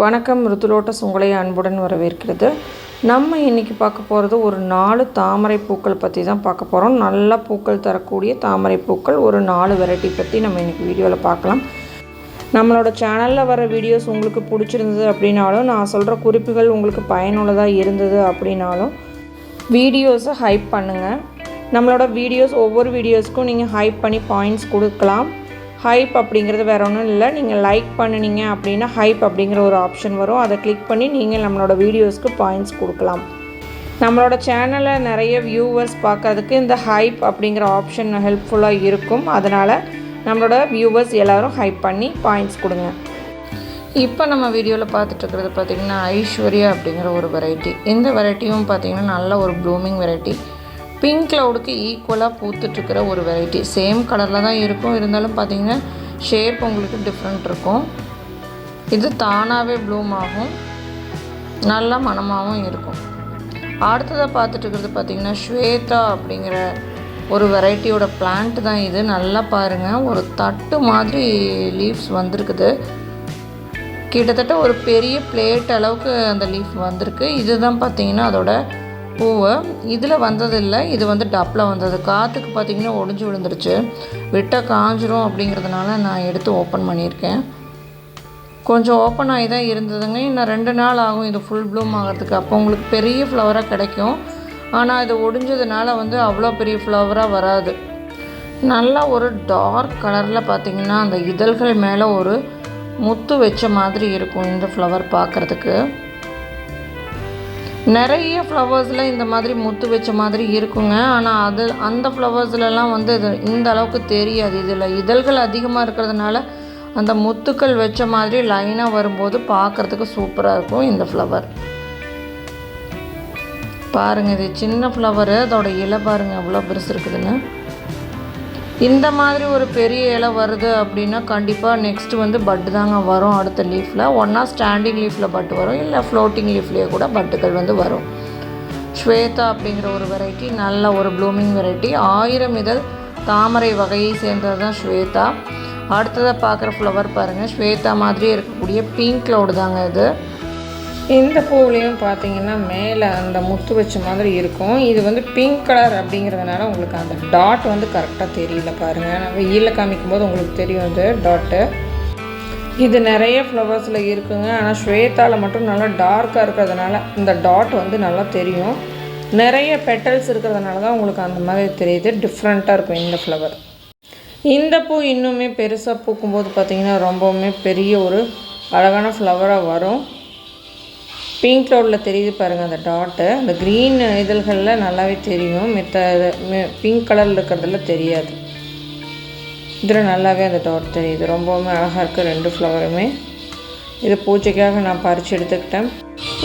வணக்கம் ருத்துலோட்டஸ் உங்களை அன்புடன் வரவேற்கிறது. நம்ம இன்றைக்கி பார்க்க போகிறது ஒரு நாலு தாமரை பூக்கள் பற்றி தான் பார்க்க போகிறோம் நல்ல பூக்கள் தரக்கூடிய தாமரை பூக்கள் ஒரு நாலு வெரைட்டி பற்றி நம்ம இன்றைக்கி வீடியோவில் பார்க்கலாம். நம்மளோட சேனலில் வர வீடியோஸ் உங்களுக்கு பிடிச்சிருந்தது அப்படின்னாலும் நான் சொல்கிற குறிப்புகள் உங்களுக்கு பயனுள்ளதாக இருந்தது அப்படின்னாலும் வீடியோஸை ஹைப் பண்ணுங்கள் நம்மளோட வீடியோஸ் ஒவ்வொரு வீடியோஸ்க்கும் நீங்கள் ஹைப் பண்ணி பாயிண்ட்ஸ் கொடுக்கலாம். ஹைப் அப்படிங்கிறது வேறு ஒன்றும் இல்லை. நீங்கள் லைக் பண்ணினீங்க அப்படின்னா ஹைப் அப்படிங்கிற ஒரு ஆப்ஷன் வரும். அதை கிளிக் பண்ணி நீங்கள் நம்மளோட வீடியோஸ்க்கு பாயிண்ட்ஸ் கொடுக்கலாம். நம்மளோட சேனலில் நிறைய வியூவர்ஸ் பார்க்கறதுக்கு இந்த ஹைப் அப்படிங்கிற ஆப்ஷன் ஹெல்ப்ஃபுல்லாக இருக்கும். அதனால் நம்மளோட வியூவர்ஸ் எல்லோரும் ஹைப் பண்ணி பாயிண்ட்ஸ் கொடுங்க. இப்போ நம்ம வீடியோவில் பார்த்துட்ருக்கிறது பார்த்திங்கன்னா ஐஸ்வர்யா அப்படிங்கிற ஒரு வெரைட்டி இந்த வெரைட்டியும் பார்த்திங்கன்னா நல்ல ஒரு ப்ளூமிங் வெரைட்டி பிங்க் க்ளவுடுக்கு ஈக்குவலாக பூத்துட்ருக்கிற ஒரு வெரைட்டி சேம் கலரில் தான் இருக்கும். இருந்தாலும் பார்த்திங்கன்னா ஷேப் உங்களுக்கு டிஃப்ரெண்ட் இருக்கும். இது தானாகவே ப்ளூம் ஆகும். நல்லா மனமாகவும் இருக்கும். அடுத்ததாக பார்த்துட்டு இருக்கிறது பார்த்திங்கன்னா ஸ்வேதா அப்படிங்கிற ஒரு வெரைட்டியோட பிளான்ட் தான் இது. நல்லா பாருங்கள் ஒரு தட்டு மாதிரி லீவ்ஸ் வந்திருக்குது. கிட்டத்தட்ட ஒரு பெரிய பிளேட் அளவுக்கு அந்த லீஃப் வந்திருக்கு. இதுதான் பார்த்திங்கன்னா அதோட பூவை. இதில் வந்ததில்லை. இது வந்து டப்பில் வந்தது. காற்றுக்கு பார்த்திங்கன்னா ஒடிஞ்சு விழுந்துருச்சு. விட்டால் காஞ்சிரும் அப்படிங்கிறதுனால நான் எடுத்து ஓப்பன் பண்ணியிருக்கேன். கொஞ்சம் ஓப்பன் ஆகி தான் இருந்ததுங்க. இன்னும் ரெண்டு நாள் ஆகும் இது ஃபுல் ப்ளூம் ஆகிறதுக்கு. அப்போ உங்களுக்கு பெரிய ஃப்ளவராக கிடைக்கும். ஆனால் இது ஒடிஞ்சதுனால வந்து அவ்வளோ பெரிய ஃப்ளவராக வராது. நல்லா ஒரு டார்க் கலரில் பார்த்திங்கன்னா அந்த இதழ்கள் மேலே ஒரு முத்து வச்ச மாதிரி இருக்கும் இந்த ஃப்ளவர் பார்க்குறதுக்கு நிறைய ஃப்ளவர்ஸில் இந்த மாதிரி முத்து வச்ச மாதிரி இருக்குங்க. ஆனால் அது அந்த ஃப்ளவர்ஸ்லலாம் வந்து இது இந்த அளவுக்கு தெரியாது. இதில் இதழ்கள் அதிகமாக இருக்கிறதுனால அந்த முத்துக்கள் வச்ச மாதிரி லைனாக வரும்போது பார்க்குறதுக்கு சூப்பராக இருக்கும் இந்த ஃப்ளவர் பாருங்கள் இது சின்ன ஃப்ளவரு அதோடய இலை பாருங்கள் எவ்வளோ பெருசு இருக்குதுன்னு. இந்த மாதிரி ஒரு பெரிய இலை வருது அப்படின்னா கண்டிப்பாக நெக்ஸ்ட் வந்து பட்டு தாங்க வரும் அடுத்த லீஃபில் ஒன்றா ஸ்டாண்டிங் லீஃபில் பட்டு வரும் இல்லை ஃப்ளோட்டிங் லீஃப்லேயே கூட பட்டுகள் வந்து வரும். ஸ்வேதா அப்படிங்கிற ஒரு வெரைட்டி நல்ல ஒரு ப்ளூமிங் வெரைட்டி ஆயிரம் இதழ் தாமரை வகையை சேர்ந்தது தான் ஸ்வேதா. அடுத்ததாக பார்க்குற ஃப்ளவர் பாருங்கள் ஸ்வேதா மாதிரியே இருக்கக்கூடிய பிங்க் க்ளவுடு தாங்க இது. இந்த பூவிலையும் பார்த்தீங்கன்னா மேலே அந்த முத்து வச்ச மாதிரி இருக்கும். இது வந்து பிங்க் கலர் அப்படிங்கிறதுனால உங்களுக்கு அந்த டாட் வந்து கரெக்டாக தெரியல பாருங்கள் நான் வெயிலில் காமிக்கும் போது உங்களுக்கு தெரியும் இது டாட்டு இது நிறைய ஃப்ளவர்ஸில் இருக்குங்க. ஆனால் ஸ்வேதாவில் மட்டும் நல்லா டார்க்காக இருக்கிறதுனால இந்த டாட் வந்து நல்லா தெரியும். நிறைய பெட்டல்ஸ் இருக்கிறதுனால தான் உங்களுக்கு அந்த மாதிரி தெரியுது. டிஃப்ரெண்ட்டாக இருக்கும் இந்த ஃப்ளவர் இந்த பூ இன்னுமே பெருசாக பூக்கும்போது பார்த்திங்கன்னா ரொம்பவுமே பெரிய ஒரு அழகான ஃப்ளவராக வரும். பிங்க் க்ளவுடில் தெரியுது பாருங்கள் அந்த டாட்டு அந்த க்ரீன் இதழ்களில் நல்லாவே தெரியும். மித்த பிங்க் கலரில் இருக்கிறதுல தெரியாது. இதில் நல்லாவே அந்த டாட் தெரியுது. ரொம்பவுமே அழகாக இருக்குது ரெண்டு ஃப்ளவருமே இது பூஜைக்காக நான் பறித்து எடுத்துக்கிட்டேன்.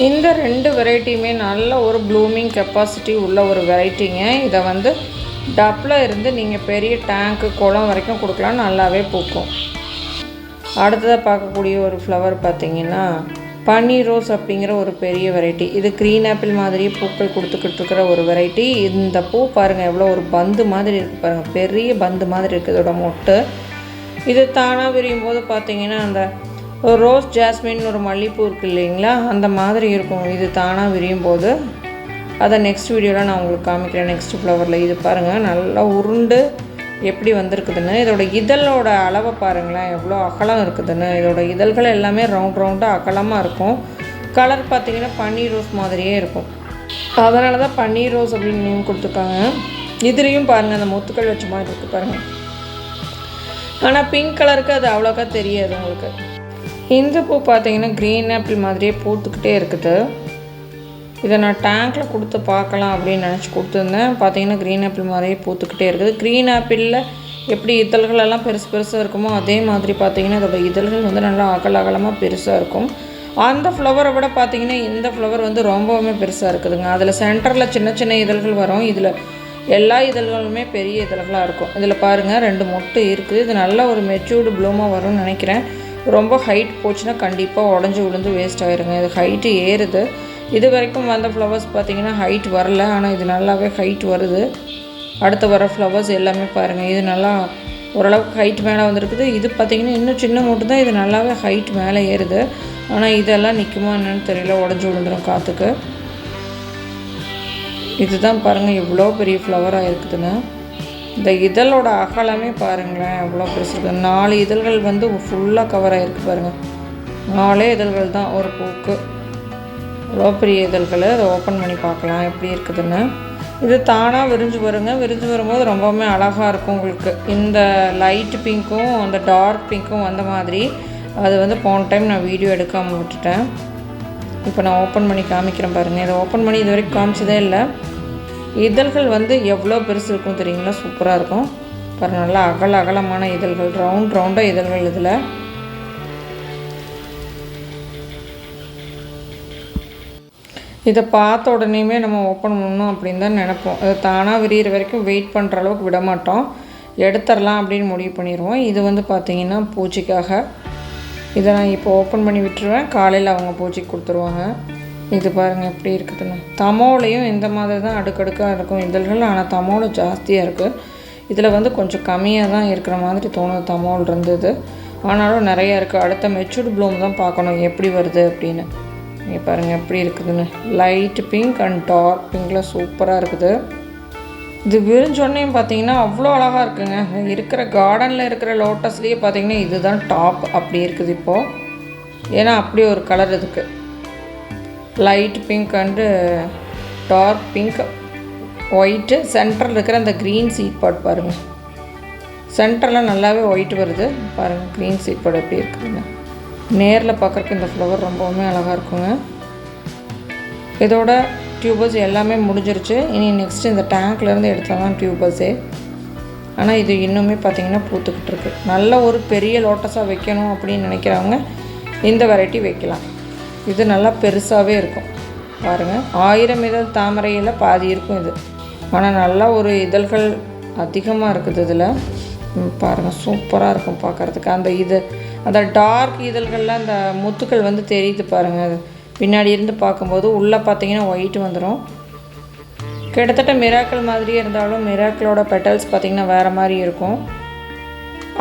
இந்த ரெண்டு வெரைட்டியுமே நல்ல ஒரு ப்ளூமிங் கெப்பாசிட்டி உள்ள ஒரு வெரைட்டிங்க இதை வந்து டப்பில் இருந்து நீங்கள் பெரிய டேங்க்கு குளம் வரைக்கும் கொடுக்கலாம். நல்லாவே பூக்கும். அடுத்ததாக பார்க்கக்கூடிய ஒரு ஃப்ளவர் பார்த்திங்கன்னா பன்னீர் ரோஸ் அப்படிங்கிற ஒரு பெரிய வெரைட்டி இது க்ரீன் ஆப்பிள் மாதிரியே பூக்கள் கொடுத்துக்கிட்டு இருக்கிற ஒரு வெரைட்டி இந்த பூ பாருங்கள் எவ்வளோ ஒரு பந்து மாதிரி இருக்குது பாருங்கள் பெரிய பந்து மாதிரி இருக்குது இதோட மொட்டு. இது தானாக விரியும் போது பார்த்தீங்கன்னா அந்த ரோஸ் ஜாஸ்மின் ஒரு மல்லிப்பூ இருக்குது இல்லைங்களா? அந்த மாதிரி இருக்கும். இது தானாக விரியும் போது. அதை நெக்ஸ்ட் வீடியோவில் நான் உங்களுக்கு காமிக்கிறேன். நெக்ஸ்ட் ஃப்ளவரில் இது பாருங்கள் நல்லா உருண்டு எப்படி வந்திருக்குதுன்னு இதோட இதழோட அளவை பாருங்களேன் எவ்வளோ அகலம் இருக்குதுன்னு. இதோட இதழ்கள் எல்லாமே ரவுண்ட் ரவுண்டாக அகலமாக இருக்கும். கலர் பார்த்திங்கன்னா பன்னீர் ரோஸ் மாதிரியே இருக்கும். அதனால தான் பன்னீர் ரோஸ் அப்படின்னு நேம் கொடுத்துருக்காங்க. இதுலேயும் பாருங்கள் அந்த முத்துக்கள் வச்ச மாதிரி இருக்குது பாருங்கள் ஆனால் பிங்க் கலருக்கு அது அவ்வளோக்கா தெரியாது உங்களுக்கு. இந்த பூ பார்த்தீங்கன்னா க்ரீன் ஆப்பிள் மாதிரியே பூத்துக்கிட்டே இருக்குது. இதை நான் டேங்க்கில் கொடுத்து பார்க்கலாம் அப்படின்னு நினச்சி கொடுத்துருந்தேன். பார்த்தீங்கன்னா க்ரீன் ஆப்பிள் மாதிரியே பூத்துக்கிட்டே இருக்குது. க்ரீன் ஆப்பிளில் எப்படி இதழ்கள் எல்லாம் பெருசு பெருசாக இருக்குமோ அதே மாதிரி பார்த்தீங்கன்னா அதோட இதழ்கள் வந்து நல்லா அகல அகலமாக பெருசாக இருக்கும். அந்த ஃப்ளவரை விட பார்த்தீங்கன்னா இந்த ஃப்ளவர் வந்து ரொம்பவுமே பெருசாக இருக்குதுங்க. அதில் சென்டரில் சின்ன சின்ன இதழ்கள் வரும். இதில் எல்லா இதழ்களுமே பெரிய இதழ்களாக இருக்கும். இதில் பாருங்கள் ரெண்டு மொட்டு இருக்குது. இது நல்ல ஒரு மெச்சூர்டு ப்ளூமாக வரும்னு நினைக்கிறேன். ரொம்ப ஹைட் போச்சுன்னா கண்டிப்பாக உடஞ்சி விழுந்து வேஸ்ட் ஆயிருங்க. இது ஹைட்டு ஏறுது. இது வரைக்கும் வந்த ஃப்ளவர்ஸ் பார்த்திங்கன்னா ஹைட் வரல ஆனால் இது நல்லாவே ஹைட் வருது. அடுத்து வர ஃப்ளவர்ஸ் எல்லாமே பாருங்கள் இது நல்லா ஓரளவுக்கு ஹைட் மேலே வந்திருக்குது. இது பார்த்திங்கன்னா இன்னும் சின்ன மூட்டு தான் இது நல்லாவே ஹைட் மேலே ஏறுது. ஆனால் இதெல்லாம் நிற்குமா என்னென்னு தெரியல உடஞ்சி விழுந்துடும் காற்றுக்கு இதுதான் பாருங்கள் எவ்வளோ பெரிய ஃப்ளவராக இருக்குதுன்னு. இந்த இதழோட அகலமே பாருங்களேன் எவ்வளோ பெருசு இருக்குது நாலு இதழ்கள் வந்து ஃபுல்லாக கவர் ஆகிருக்கு பாருங்கள் நாலே இதழ்கள் தான் ஒரு பூக்கு. எவ்வளோ பெரிய இதழ்கள் அதை ஓப்பன் பண்ணி பார்க்கலாம். எப்படி இருக்குதுன்னு. இது தானாக விரிஞ்சு வருங்க. விரிஞ்சு வரும்போது ரொம்பவுமே அழகாக இருக்கும் உங்களுக்கு. இந்த லைட் பிங்க்கும் அந்த டார்க் பிங்க்கும் வந்த மாதிரி அது வந்து போன டைம் நான் வீடியோ எடுக்காமல் விட்டுட்டேன். இப்போ நான் ஓப்பன் பண்ணி காமிக்கிறேன் பாருங்கள் இதை ஓப்பன் பண்ணி இது வரைக்கும் காமிச்சதே இல்லை. இதழ்கள் வந்து எவ்வளோ பெருசு இருக்கும் தெரியுங்களா? சூப்பராக இருக்கும். பாருங்கள் நல்லா அகல அகலமான இதழ்கள். ரவுண்ட் ரவுண்டாக இதழ்கள் இதில். இதை பார்த்த உடனேயுமே நம்ம ஓப்பன் பண்ணணும் அப்படின்னு தான் நினைப்போம். அது தானாக விரிகிற வரைக்கும் வெயிட் பண்ணுற அளவுக்கு விட மாட்டோம். எடுத்துடலாம் அப்படின்னு முடிவு பண்ணிடுவோம். இது வந்து பார்த்திங்கன்னா பூச்சிக்காக இதை நான் இப்போ ஓப்பன் பண்ணி விட்டுருவேன். காலையில் அவங்க பூச்சிக்கு கொடுத்துருவாங்க. இது பாருங்கள் எப்படி இருக்குதுன்னு. தமோலையும் இந்த மாதிரி தான் அடுக்கடுக்காக இருக்கும் இதழ்கள். ஆனால் தமோலை ஜாஸ்தியாக இருக்குது இதில் வந்து கொஞ்சம் கம்மியாக தான் இருக்கிற மாதிரி தோணுது தமோல் இருந்தது. ஆனாலும் நிறையா இருக்குது அடுத்த மெச்சூர்டு ப்ளூம் தான் பார்க்கணும். எப்படி வருது அப்படின்னு. இங்கே பாருங்கள் எப்படி இருக்குதுன்னு. லைட் பிங்க் அண்ட் டார்க் பிங்கில் சூப்பராக இருக்குது. இது விரிஞ்சோடனே பார்த்தீங்கன்னா அவ்வளோ அழகாக இருக்குங்க. இருக்கிற கார்டனில் இருக்கிற லோட்டஸ்லேயே பார்த்தீங்கன்னா இதுதான் டாப் அப்படி இருக்குது இப்போது ஏன்னா அப்படி ஒரு கலர் இதுக்கு. Light pink and dark pink white சென்டரில் இருக்கிற அந்த க்ரீன் சீட் பாட் பாருங்கள் சென்டரில் நல்லாவே ஒயிட் வருது. பாருங்கள் க்ரீன் சீட் பாட் எப்படி இருக்குதுங்க நேரில் பார்க்குறக்கு இந்த ஃப்ளவர் ரொம்பவுமே அழகாக இருக்குங்க. இதோட டியூபர்ஸ் எல்லாமே முடிஞ்சிருச்சு. இனி நெக்ஸ்ட் இந்த டேங்க்லேருந்து எடுத்தால் தான் டியூபர்ஸே ஆனால் இது இன்னுமே பார்த்திங்கன்னா பூத்துக்கிட்டு இருக்கு. நல்ல ஒரு பெரிய லோட்டஸாக வைக்கணும் அப்படின்னு நினைக்கிறவங்க இந்த வெரைட்டி வைக்கலாம். இது நல்லா பெருசாகவே இருக்கும். பாருங்கள் ஆயிரம் இதழ் தாமரையில் பாதி இருக்கும் இது. ஆனால் நல்லா ஒரு இதழ்கள் அதிகமாக இருக்குது இதில். பாருங்கள் சூப்பராக இருக்கும் பார்க்குறதுக்கு அந்த இது அந்த டார்க் இதழ்களில் அந்த முத்துக்கள் வந்து தெரியுது பாருங்கள் பின்னாடி இருந்து பார்க்கும்போது உள்ளே பார்த்தீங்கன்னா ஒயிட் வந்துடும் கிட்டத்தட்ட மிராக்கள் மாதிரியே இருந்தாலும் மிராக்களோட பெட்டல்ஸ் பார்த்திங்கன்னா வேறு மாதிரி இருக்கும்.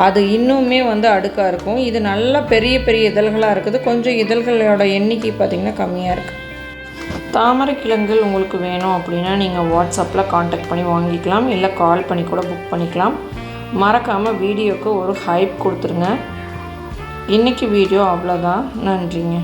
அது இன்னுமே வந்து அடுக்காக இருக்கும். இது நல்லா பெரிய பெரிய இதழ்களாக இருக்குது. கொஞ்சம் இதழ்களோட எண்ணிக்கை பார்த்திங்கன்னா கம்மியாக இருக்குது தாமரை கிழங்குகள் உங்களுக்கு வேணும் அப்படின்னா நீங்கள் வாட்ஸ்அப்பில் காண்டாக்ட் பண்ணி வாங்கிக்கலாம். இல்லை கால் பண்ணி கூட புக் பண்ணிக்கலாம். மறக்காமல் வீடியோவுக்கு ஒரு ஹைப் கொடுத்துருங்க. இன்றைக்கி வீடியோ அவ்வளோதான் நன்றிங்க.